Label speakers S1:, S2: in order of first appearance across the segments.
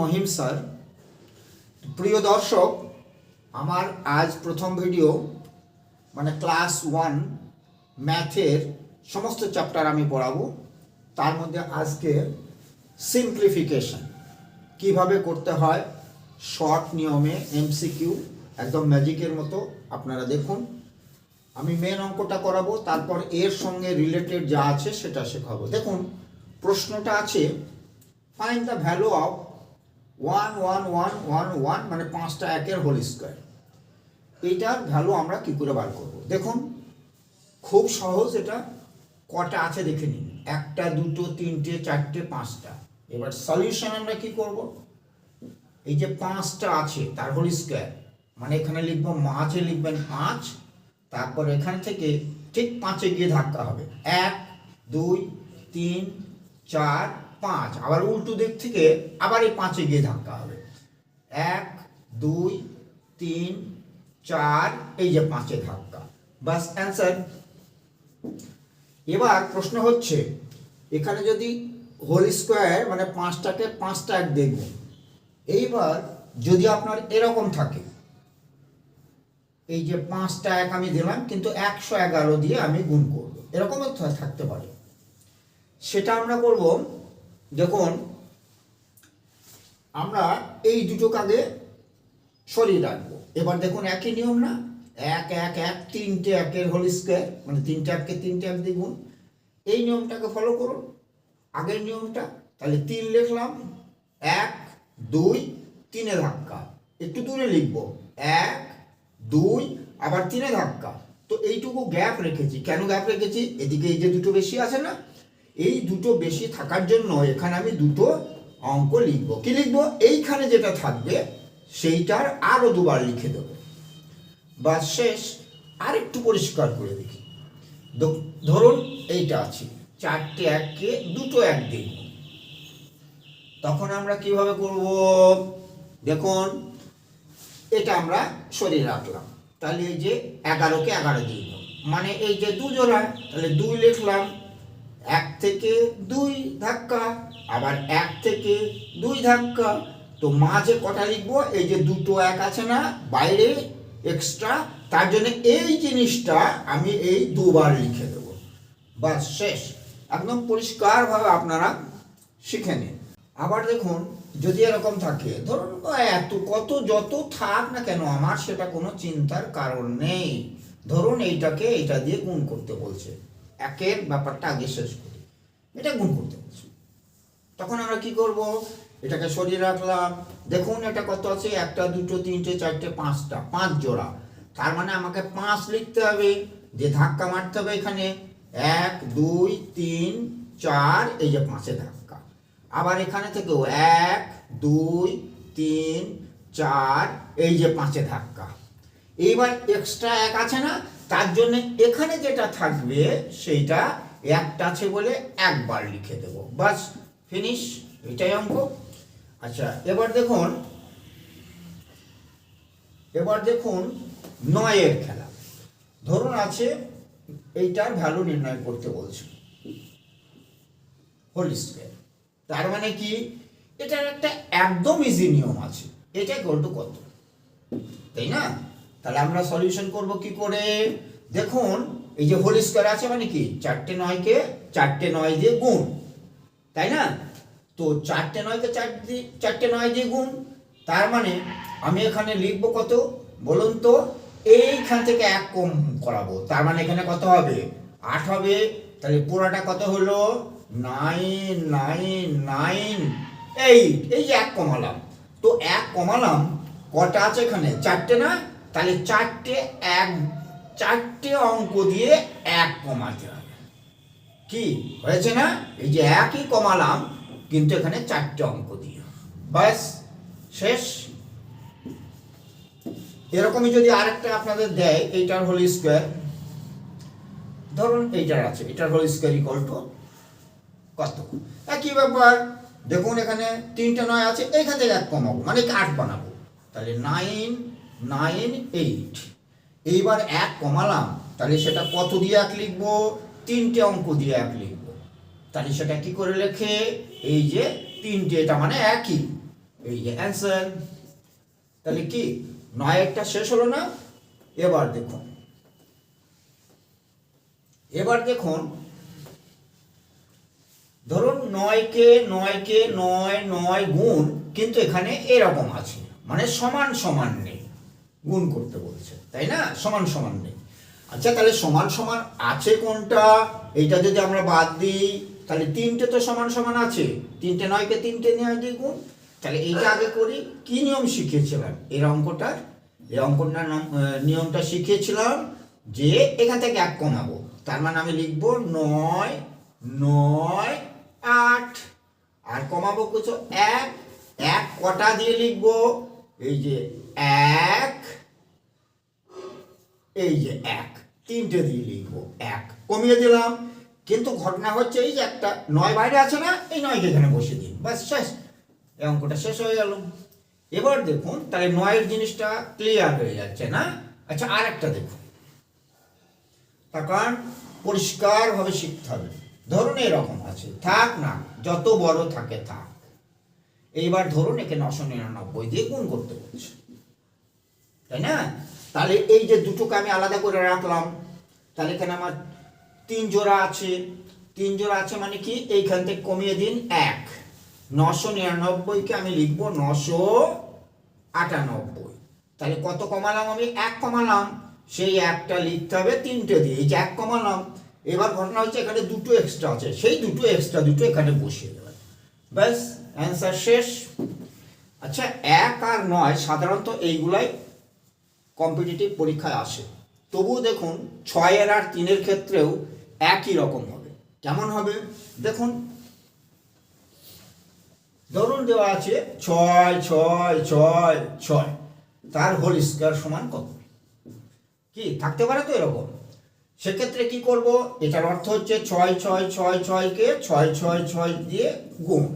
S1: Mahim sir. প্রিয় দর্শক, আমার আজ প্রথম ভিডিও মানে ক্লাস ওয়ান ম্যাথের সমস্ত চ্যাপ্টার আমি পড়াবো। তার মধ্যে আজকে সিম্পলিফিকেশন কীভাবে করতে হয় শর্ট নিয়মে এমসিকিউ একদম ম্যাজিকের মতো, আপনারা দেখুন। আমি মেন অঙ্কটা করাবো, তারপর এর সঙ্গে রিলেটেড যা আছে সেটা শেখাবো। দেখুন, প্রশ্নটা আছে find the value of one one one one one মানে পাঁচটা একের হোল স্কোয়ার। এইটার ভ্যালু আমরা কি করে বার করব? দেখুন, খুব সহজ এটা। কটা আছে দেখে নিন। একটা, দুটো, তিনটে, চারটে, পাঁচটা। এবার সলিউশন আমরা কি করব? এই যে পাঁচটা আছে, তার হোল স্কোয়ার মানে এখানে লিখব মাঝে লিখবেন পাঁচ, তারপর এখান থেকে ঠিক পাঁচে গিয়ে ধাক্কা হবে। এক, দুই, তিন, চার পাঁচ, আবার উল্টো দিক থেকে আবার এই পাঁচে গিয়ে ধাক্কা হবে। এক, দুই, তিন, চার, এই যে পাঁচে ধাক্কা। বাস অ্যান্সার। এবার প্রশ্ন হচ্ছে, এখানে যদি হোল স্কোয়ার মানে পাঁচটাকে পাঁচটা এক দেখব এইবার যদি আপনার এরকম থাকে, এই যে পাঁচটা এক আমি দিলাম, কিন্তু একশো এগারো দিয়ে আমি গুণ করব। এরকমও থাকতে পারে। সেটা আমরা করব দেখুন আমরা এই দুটো কাগে সরিয়ে রাখব। এবার দেখুন একই নিয়ম না? এক এক এক, তিনটে একের হোল স্কোয়ার মানে তিনটে এককে তিনটে এক দ্বিগুণ। এই নিয়মটাকে ফলো করুন। আগের নিয়মটা, তাহলে তিন লিখলাম। এক, দুই তিনে ধাক্কা। একটু দূরে লিখব। এক, দুই, আবার তিনে ধাক্কা। তো এইটুকু গ্যাপ রেখেছি। কেন গ্যাপ রেখেছি? এদিকে এই যে দুটো বেশি আছে না এই দুটো বেশি থাকার জন্য এখানে আমি দুটো অঙ্ক লিখব। কি লিখব? এইখানে যেটা থাকবে, সেইটার আরও দুবার লিখে দেবো। বা শেষ। আর একটু পরিষ্কার করে দেখি। ধরুন এইটা আছে। চারটে এককে দুটো এক দিন তখন আমরা কীভাবে করব? দেখুন, এটা আমরা সরিয়ে রাখলাম। তাহলে এই যে এগারোকে এগারো দিন মানে এই যে দুজোড়া, তাহলে দুই লিখলাম। এক থেকে দুই ধাক্কা, আবার এক থেকে দুই ধাক্কা। তো মাঝে কটা লিখব? এই যে দুটো এক আছে না, বাইরে এক্সট্রা তার জন্য এই জিনিসটা আমি এই দুবার লিখে দেবো। বাস, শেষ। একদম পরিষ্কারভাবে আপনারা শিখে নিন। আবার দেখুন, যদি এরকম থাকে, ধরুন এত, কত যত থাক না কেন, আমার সেটা কোনো চিন্তার কারণ নেই। ধরুন এইটাকে এটা দিয়ে গুণ করতে বলছে। একের ব্যাপারটা আগে শেষ করি। এটা গুণ করতে পারছি। তখন আমরা কি করব? এটাকে সরিয়ে রাখলাম। দেখুন এটা কত আছে? একটা, দুটো, তিনটে, চারটে, পাঁচটা, পাঁচ জোড়া। তার মানে আমাকে পাঁচ লিখতে হবে। যে ধাক্কা মারতে হবে এখানে, এক, দুই, তিন, চার, এই যে পাঁচে ধাক্কা। আবার এখানে থেকেও এক, দুই, তিন, চার, এই যে পাঁচে ধাক্কা। এইবার এক্সট্রা এক আছে না? তার জন্য এখানে যেটা থাকবে, সেইটা একটা আছে বলে একবার লিখে দেব। বাস ফিনিশ এটাই অঙ্ক। আচ্ছা এবার দেখুন এবার দেখুন নয়ের খেলা। ধরুন আছে এইটার ভ্যালু নির্ণয় করতে বলছে। হোল স্কোয়ার তার মানে কি? এটার একটা একদম ইজি নিয়ম আছে। এটা গোল কত? তাই না? তাহলে আমরা সলিউশন করব কি করে? দেখুন, এই যে হোল স্কোয়ার আছে মানে কি? চারটে নয়কে চারটে নয় দিয়ে গুণ। তাই না? তো চারটে নয়কে চার দিয়ে চারটে নয় দিয়ে গুণ। তার মানে আমি এখানে লিখব কত? বলুন তো, এইখান থেকে এক কম করাবো। তার মানে এখানে কত হবে? আট হবে। তাহলে পুরোটা কত হলো? Nine nine nine, eight. এই যে এক কমালাম। তো এক কমালাম, কটা আছে এখানে? চারটে না? তাহলে চারটে এক, চারটে অঙ্ক দিয়ে এক কমাতে হবে। কি? হয়েছে না? এই যে একই কমালাম, কিন্তু এখানে চারটে অঙ্ক দিয়ে। ব্যাস, শেষ। এরকমই যদি আরেকটা আপনাদের দেয়, এইটার হোল স্কোয়ার ধরুন এইটার আছে, এটার হোল স্কোয়ার ইকুয়াল টু কত? একই ব্যাপার। দেখুন এখানে তিনটে নয় আছে এইখান থেকে এক কমাবো মানে আট বানাবো। তাহলে নাইন নাইন এইট। এইবার এক কমালাম, তাহলে সেটা কত দিয়ে এক লিখব? তিনটে অঙ্ক দিয়ে এক লিখব। তাহলে সেটা কি করে লেখে? এই যে তিনটে এটা মানে একই। এই যে অ্যান্সার তাহলে কি? নয় একটা শেষ হলো না? এবার দেখুন। এবার দেখুন। ধরুন নয়কে নয়কে নয় নয় গুণ কিন্তু এখানে এরকম আছে মানে সমান সমান নেই। গুণ করতে বলছে, তাই না? সমান সমান নেই। আচ্ছা তাহলে সমান সমান আছে কোনটা? এইটা যদি আমরা বাদ দিই, তাহলে তিনটে তো সমান সমান আছে। তিনটে নয়কে তিনটে নয় দিয়ে গুণ। তাহলে এইটা আগে করি। কি নিয়ম শিখিয়েছিলাম? এর অঙ্কটার? এই অঙ্কটার নিয়মটা শিখিয়েছিলাম যে এখান থেকে এক কমাবো। তার মানে আমি লিখব নয় নয়, আট। আর কমাবো কিছু এক। এক কটা দিয়ে লিখব? এই যে এক এই যে এক, তিনটে দিয়ে লিখব এক। কমিয়ে দিলাম। কিন্তু ঘটনা হচ্ছে এই যে একটা, নয় বাইরে আছে না, এই নয়কে এখানে বসে দিন। বাস শেষ। এই অঙ্কটা শেষ হয়ে গেল। এবার দেখুন, তাহলে নয়ের জিনিসটা ক্লিয়ার হয়ে যাচ্ছে না? আচ্ছা আর একটা দেখুন। তার কারণ পরিষ্কারভাবে শিখতে হবে। ধরুন এরকম আছে। থাক না, যত বড় থাকে থাক। এইবার ধরুন একে নশো নিরানব্বই দিয়ে গুণ করতে বলছে। তাই না? তাহলে এই যে দুটোকে আমি আলাদা করে রাখলাম, তাহলে এখানে আমার তিন জোড়া আছে। তিন জোড়া আছে মানে কি? এইখান থেকে কমিয়ে দিন এক। নশো নিরানব্বইকে আমি লিখব নশো আটানব্বই। তাহলে কত কমালাম আমি? এক কমালাম। সেই একটা লিখতে হবে তিনটে দিয়ে। এই যে এক কমালাম, এবার ঘটনা হচ্ছে এখানে দুটো এক্সট্রা আছে। সেই দুটো এক্সট্রা দুটো এখানে বসিয়ে দেবেন। ব্যাস অ্যান্সার শেষ। আচ্ছা এক আর নয় সাধারণত এইগুলাই কম্পিটিটিভ পরীক্ষায় আসে। তবুও দেখুন ছয়ের আর তিনের ক্ষেত্রেও একই রকম হবে। কেমন হবে? দেখুন, ধরুন দেওয়া আছে ছয় ছয় ছয় ছয়। তার হোল স্কোয়ার সমান কত? কি, থাকতে পারে তো এরকম? সেক্ষেত্রে কি করব? এটার অর্থ হচ্ছে ছয় ছয় ছয়, ছয়কে ছয় ছয় ছয় দিয়ে গুণ।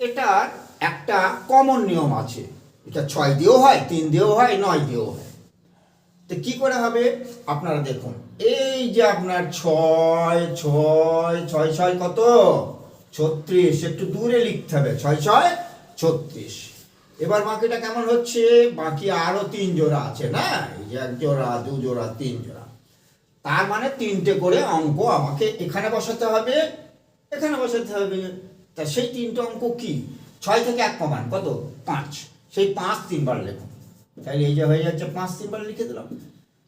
S1: এটার একটা কমন নিয়ম আছে। এটা ছয় দিয়েও হয়, তিন দিয়েও হয়, নয় দিয়েও হয়। তো কি করে হবে? আপনারা দেখুন, এই যে আপনার ছয় ছয় ছয় ছয় কত? ছত্রিশ, একটু দূরে লিখতে হবে, ছয় ছয়, ছত্রিশ। এবার বাকিটা কেমন হচ্ছে? বাকি আরও তিন জোড়া আছে না? এই যে এক জোড়া, দু জোড়া, তিন জোড়া। তার মানে তিনটে করে অঙ্ক আমাকে এখানে বসাতে হবে, এখানে বসাতে হবে। তা সেই তিনটে অঙ্ক কি? ছয় থেকে এক কমান, কত? পাঁচ। সেই পাঁচ তিনবার লেখুন তাহলে এই যে হয়ে যাচ্ছে পাঁচ তিনবার লিখে দিলাম।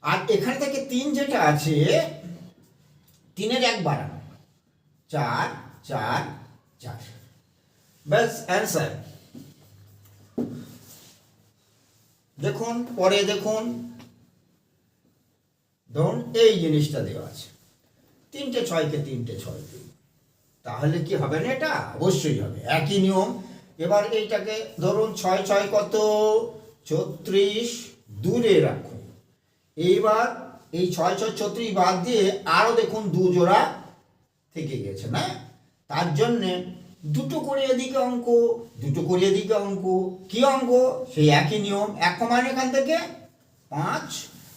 S1: আর এখানে থেকে তিন যেটা আছে, তিনের এক বাড়ানো। চার চার চার। ব্যাস অ্যান্সার দেখুন, পরে দেখুন। ধরুন, এই জিনিসটা দেওয়া আছে। তিনটে ছয়কে তিনটে ছয় তাহলে কি হবে না এটা? অবশ্যই হবে। একই নিয়ম। এবার এইটাকে ধরুন ছয় ছয় কত? ছত্রিশ দূরে রাখুন। এইবার এই ছয় ছয় ছত্রিশ বাদ দিয়ে আরও দেখুন দু জোড়া থেকে গেছে, না? তার জন্যে দুটো করে এদিকে অঙ্ক, দুটো করে এদিকে অঙ্ক। কি অঙ্ক? সেই একই নিয়ম, এক কমান এখান থেকে পাঁচ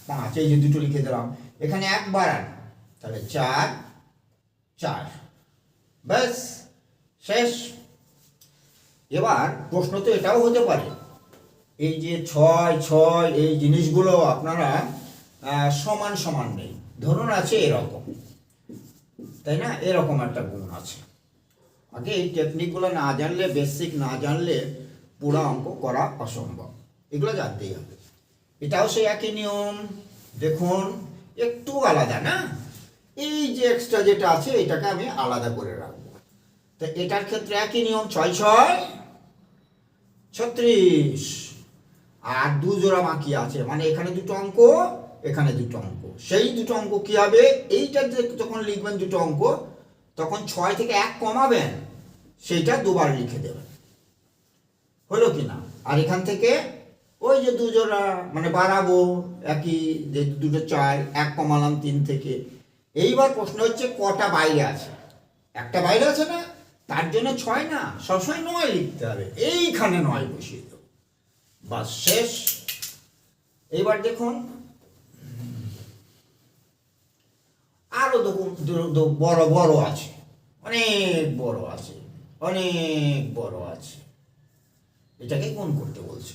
S1: পাঁচ, এই যে দুটো লিখে দিলাম। এখানে এক বাড়ান, তাহলে চার চার। ব্যাস, শেষ। এবার প্রশ্ন তো এটাও হতে পারে। এই যে ছয় ছয়, এই জিনিসগুলো আপনারা সমান সমান নেই। ধরুন আছে এরকম। তাই না? এরকম একটা গুণ আছে। আগে এই টেকনিকগুলো না জানলে বেসিক না জানলে পুরো অঙ্ক করা অসম্ভব। এগুলো জানতেই হবে। এটাও সেই একই নিয়ম। দেখুন, একটু আলাদা না? এই যে এক্সট্রা যেটা আছে, এটাকে আমি আলাদা করে রাখব। তো এটার ক্ষেত্রে একই নিয়ম, ছয় ছয়, ছত্রিশ। আর দু জোড়া বাকি আছে মানে এখানে দুটো অঙ্ক, এখানে দুটো অঙ্ক। সেই দুটো অঙ্ক কি হবে? এইটা যখন লিখবেন দুটো অঙ্ক, তখন ছয় থেকে এক কমাবেন সেইটা দুবার লিখে দেবেন। হলো কি না? আর এখান থেকে ওই যে দুজোড়া মানে বাড়াবো, একই, যে দুটো চার, এক কমালাম তিন থেকে। এইবার প্রশ্ন হচ্ছে কটা বাইরে আছে? একটা বাইরে আছে না? তার জন্য ছয় না, সবসময় নয় লিখতে হবে। এইখানে নয় বসিয়ে দেবো। বা শেষ। এইবার দেখুন। আরও দেখুন বড় বড় আছে। অনেক বড় আছে। অনেক বড় আছে। এটাকে কোন করতে বলছে।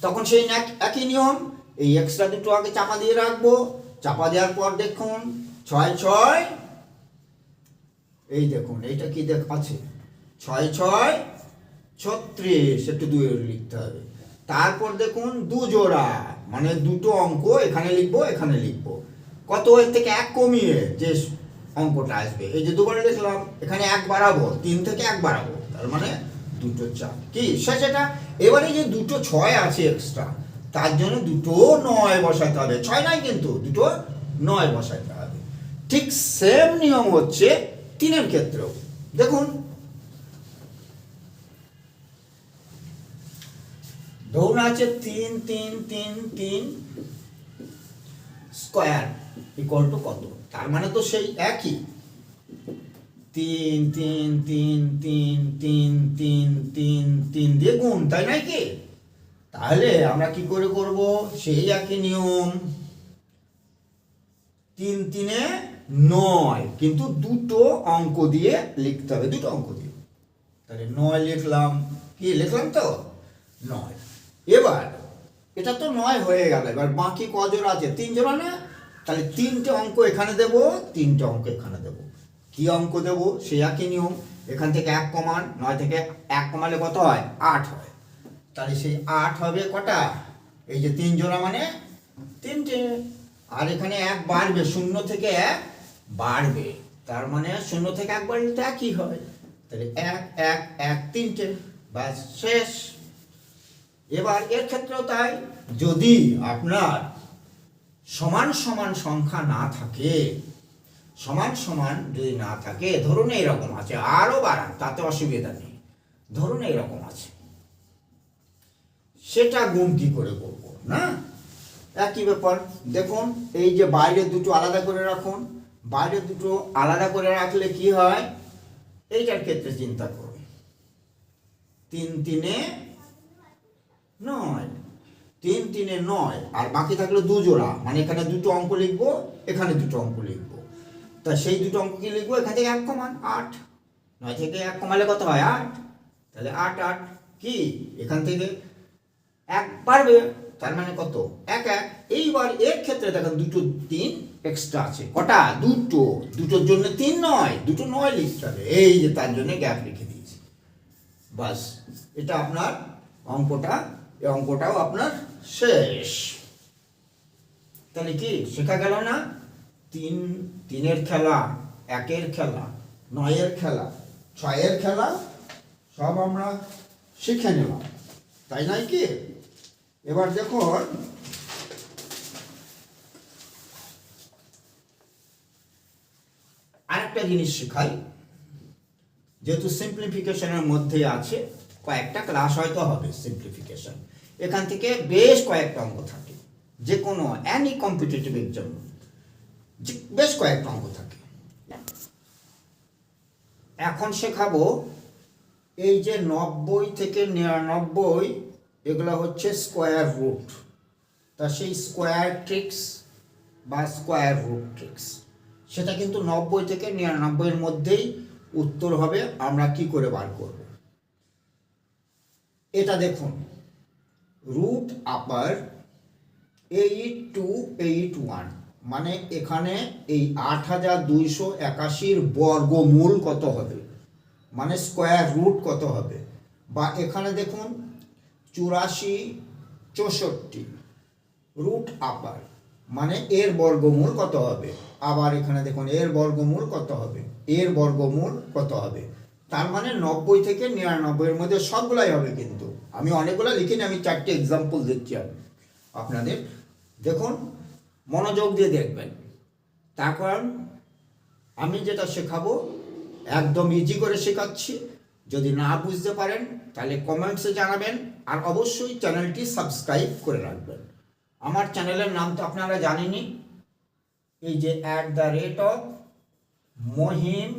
S1: তখন সেই এক- একই নিয়ম, এই এক্সট্রা দুটো আগে চাপা দিয়ে রাখব। চাপা দেওয়ার পর দেখুন, ছয় ছয় এই দেখুন, এইটা কি দেখ আছে? ছয় ছয়, ছত্রিশ, একটু দুই লিখতে হবে। তারপর দেখুন, দু জোড়া মানে দুটো অঙ্ক, এখানে লিখব এখানে লিখব। কত এর থেকে এক কমিয়ে যে অঙ্কটা আসবে? এই যে দুবার লিখলাম, এখানে এক বাড়াবো, তিন থেকে এক বাড়াবো, তার মানে দুটো চার। কি? সে সেটা এবারে যে দুটো ছয় আছে এক্সট্রা তার জন্য দুটো নয় বসাতে হবে। ছয় নয় কিন্তু, দুটো নয় বসাতে হবে। ঠিক সেম নিয়ম হচ্ছে তিনের ক্ষেত্রেও দেখুন। ধরুন আছে তিন তিন তিন তিন স্কোয়ার ইকুয়াল টু কত? তার মানে তো সেই একই। তিন তিন তিন তিন তিন তিন তিন তিন দিয়ে গুণ, তাই নয় কি? তাহলে আমরা কি করে করব? সেই একই নিয়ম। তিন, তিনে নয়। কিন্তু দুটো অঙ্ক দিয়ে লিখতে হবে, দুটো অঙ্ক দিয়ে। তাহলে নয় লিখলাম। কি লিখলাম তো? নয়। এবার, এটা তো নয় হয়ে গেল। এবার বাকি কজোড়া আছে? তিন জোড়া না তাহলে তিনটে অঙ্ক এখানে দেব, তিনটে অঙ্ক এখানে দেব। কি অঙ্ক দেব? সে একই নিয়ম। এখান থেকে এক কমান, নয় থেকে এক কমালে কত হয়? আট হয়। তাহলে সেই আট হবে কটা? এই যে তিন জোড়া মানে তিনটে। আর এখানে এক বাড়বে, শূন্য থেকে এক বাড়বে, তার মানে শূন্য থেকে এক বাড়লে তো একই হবে তাহলে এক এক এক, তিনটে, ব্যাস, শেষ। এবার এর ক্ষেত্রেও তাই, যদি আপনার সমান সমান সংখ্যা না থাকে, সমান সমান যদি না থাকে, ধরুন এরকম আছে, আরও বাড়ান, তাতে অসুবিধা নেই। ধরুন এরকম আছে। সেটা গুণ কি করে করব, না? একই ব্যাপার। দেখুন, এই যে বাইরে দুটো আলাদা করে রাখুন বাইরের দুটো আলাদা করে রাখলে কি হয়? এইটার ক্ষেত্রে চিন্তা করুন তিন তিনে নয়। তিন তিনে নয়, আর বাকি থাকল দু জোড়া। মানে এখানে দুটো অঙ্ক লিখব, এখানে দুটো অঙ্ক লিখব। তা সেই দুটো অঙ্ক কি লিখব? এখান থেকে এক কমান আট। নয় থেকে এক কমালে কত হয়? আট। তাহলে আট আট কি? এখান থেকে এক পারবে তার মানে কত? এক এক। এইবার এর ক্ষেত্রে দেখেন দুটো তিন এক্সট্রা আছে। কটা? দুটো। দুটোর জন্য তিন নয়। দুটো নয় লিখতে হবে। এই যে তার জন্য গ্যাপ লিখে দিয়েছি। বাস, এটা আপনার অঙ্কটা। এই অঙ্কটাও আপনার শেষ। তাহলে কি? শেখা গেল না? তিন, তিনের খেলা, একের খেলা, নয়ের খেলা, ছয়ের খেলা, সব আমরা শিখে নিলাম। তাই নয় কি? এবার দেখুন আরেকটা জিনিস শেখাই যেহেতু সিম্পলিফিকেশনের মধ্যে আছে, কয়েকটা ক্লাস হয়তো হবে সিম্পলিফিকেশন এখান থেকে বেশ কয়েকটা অঙ্ক থাকে, যে কোনো অ্যানি কম্পিটিটিভ এক্সাম বেশ কয়েকটা অঙ্ক থাকে। এখন শেখাবো এই যে নব্বই থেকে নিরানব্বই, এগুলো হচ্ছে স্কোয়ার রুট তা সেই স্কোয়ার ট্রিক্স বা স্কোয়ার রুট ট্রিক্স সেটা কিন্তু নব্বই থেকে নিরানব্বইয়ের মধ্যেই উত্তর হবে, আমরা কি করে বার করব। এটা দেখুন root upper eight two eight one মানে এখানে এই আট হাজার দুইশো একাশির বর্গমূল কত হবে? মানে স্কোয়ার রুট কত হবে? বা এখানে দেখুন, চুরাশি চৌষট্টি রুট আপার মানে এর বর্গমূল কত হবে? আবার এখানে দেখুন, এর বর্গমূল কত হবে? এর বর্গমূল কত হবে? তার মানে নব্বই থেকে নিরানব্বইয়ের মধ্যে সবগুলাই হবে কিন্তু। আমি অনেকগুলো লিখিনি, আমি চারটে এক্সাম্পল দিচ্ছি আমি আপনাদের। দেখুন, মনোযোগ দিয়ে দেখবেন। তার কারণ আমি যেটা শেখাবো, একদম ইজি করে শেখাচ্ছি। যদি না বুঝতে পারেন, তাহলে কমেন্টসে জানাবেন আর অবশ্যই চ্যানেলটি সাবস্ক্রাইব করে রাখবেন। আমার চ্যানেলের নাম তো আপনারা জানেনই। এই যে at the rate of Mahim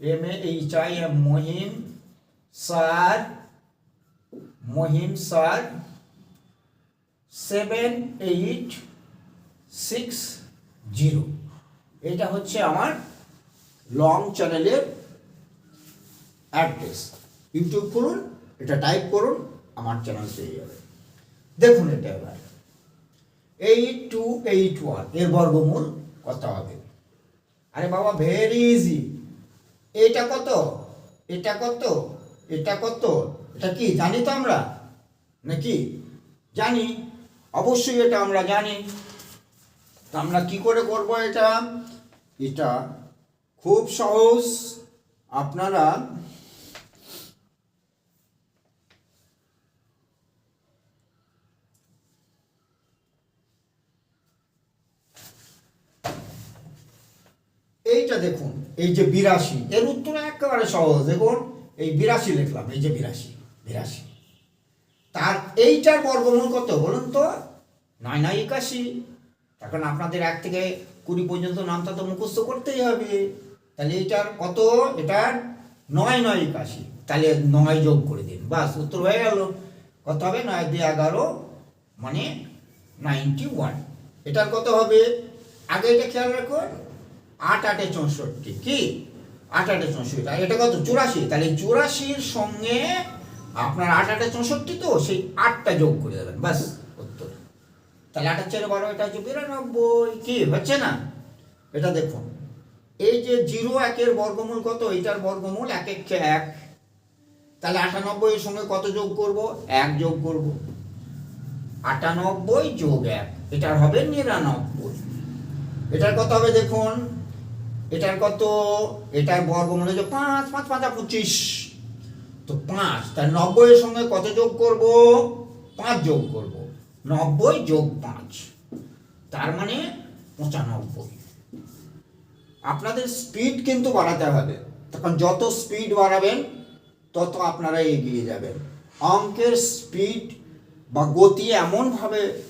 S1: M A H I M Mahim sir Mahim sir seven eight six zero এটা হচ্ছে আমার লং চ্যানেলের অ্যাড্রেস ইউটিউব করুন, এটা টাইপ করুন, আমার চ্যানেল পেয়ে যাবে। দেখুন এটা এবার। এইট টু এইট ওয়ানের বর্গমূল কত হবে। আরে বাবা ভেরি ইজি এটা কত? এটা কত? এটা কত? এটা কি, জানি তো আমরা? নাকি? জানি। অবশ্যই এটা আমরা জানি। তা আমরা কি করে করব এটা? এটা খুব সহজ। আপনারা এইটা দেখুন, এই যে বিরাশি, এর উত্তর একেবারে সহজ। দেখুন, এই বিরাশি লিখলাম, এই যে বিরাশি বিরাশি। তার এইটার বর্গমূল কত বলুন তো? নয় নয়, একাশি। এখন আপনাদের এক থেকে কুড়ি পর্যন্ত নামটা তো মুখস্থ করতেই হবে। তাহলে এইটার কত? এটার নয় নয়, একাশি। তাহলে নয় যোগ করে দিন। বাস, উত্তর হয়ে গেল। কত হবে? নয় দিয়ে এগারো মানে নাইনটি ওয়ান এটার কত হবে? আগে এটা খেয়াল রাখুন। আট আটে চৌষট্টি, কি? আট আটে চৌষট্টি এটা কত? চুরাশি। তাহলে চুরাশির সঙ্গে আপনার আট আটে চৌষট্টি তো, সেই আটটা যোগ করে দেবেন বাস উত্তর। তাহলে আটের চারে বারো, এটা হচ্ছে বিরানব্বই, কি? হচ্ছে না? এটা দেখুন, এই যে জিরো একের বর্গমূল কত? এটার বর্গমূল এক এককে এক। তাহলে আটানব্বই এর সঙ্গে কত যোগ করব? এক যোগ করব। আটানব্বই যোগ এক, এটার হবে নিরানব্বই। এটার কত হবে দেখুন? এটার কত? এটার বর্গমূল হচ্ছে পাঁচ পাঁচ, পাঁচা পঁচিশ। তো পাঁচ, তার নব্বইয়ের সঙ্গে কত যোগ করব? পাঁচ যোগ করব। নব্বই যোগ পাঁচ, তার মানে পঁচানব্বই। আপনাদের স্পিড কিন্তু বাড়াতে হবে। তখন যত স্পিড বাড়াবেন, তত আপনারা এগিয়ে যাবেন। অঙ্কের স্পিড বা গতি এমনভাবে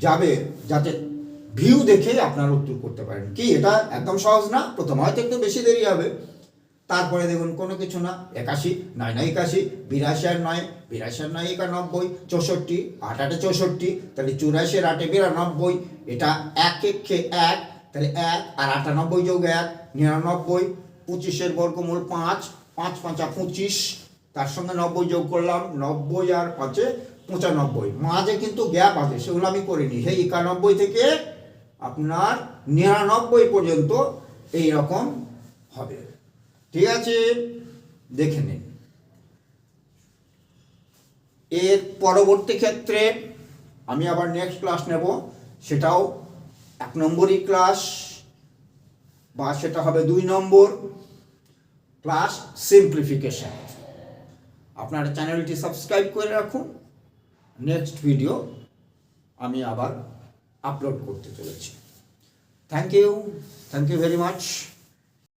S1: যাবে যাতে ভিউ দেখে আপনারা উত্তর করতে পারেন। কি, এটা একদম সহজ না? প্রথম হয়তো একটু বেশি দেরি হবে। তারপরে দেখুন, কোনো কিছু না। একাশি, নয় নয়, একাশি, বিরাশি আর নয়, বিরাশি আর নয়, একানব্বই, চৌষট্টি, আট, আটে চৌষট্টি, তাহলে চুরাশি আর আটে বিরানব্বই, এটা এক একে এক, তাহলে এক আর আটানব্বই যোগ এক, নিরানব্বই, পঁচিশের বর্গমূল পাঁচ পাঁচ পাঁচা পঁচিশ, তার সঙ্গে নব্বই যোগ করলাম, নব্বই আর পাঁচে পঁচানব্বই। মাঝে কিন্তু গ্যাপ আছে, সেগুলো আমি করিনি সেই একানব্বই থেকে আপনার নিরানব্বই পর্যন্ত এই রকম হবে। ঠিক আছে? দেখে নিন। এর পরবর্তী ক্ষেত্রে আমি আবার নেক্সট ক্লাস নেব। সেটাও এক নম্বরই ক্লাস বা সেটা হবে দুই নম্বর ক্লাস সিম্পলিফিকেশন আপনার চ্যানেলটি সাবস্ক্রাইব করে রাখুন। নেক্সট ভিডিও আমি আবার আপলোড করতে চলেছি। Thank you thank you very much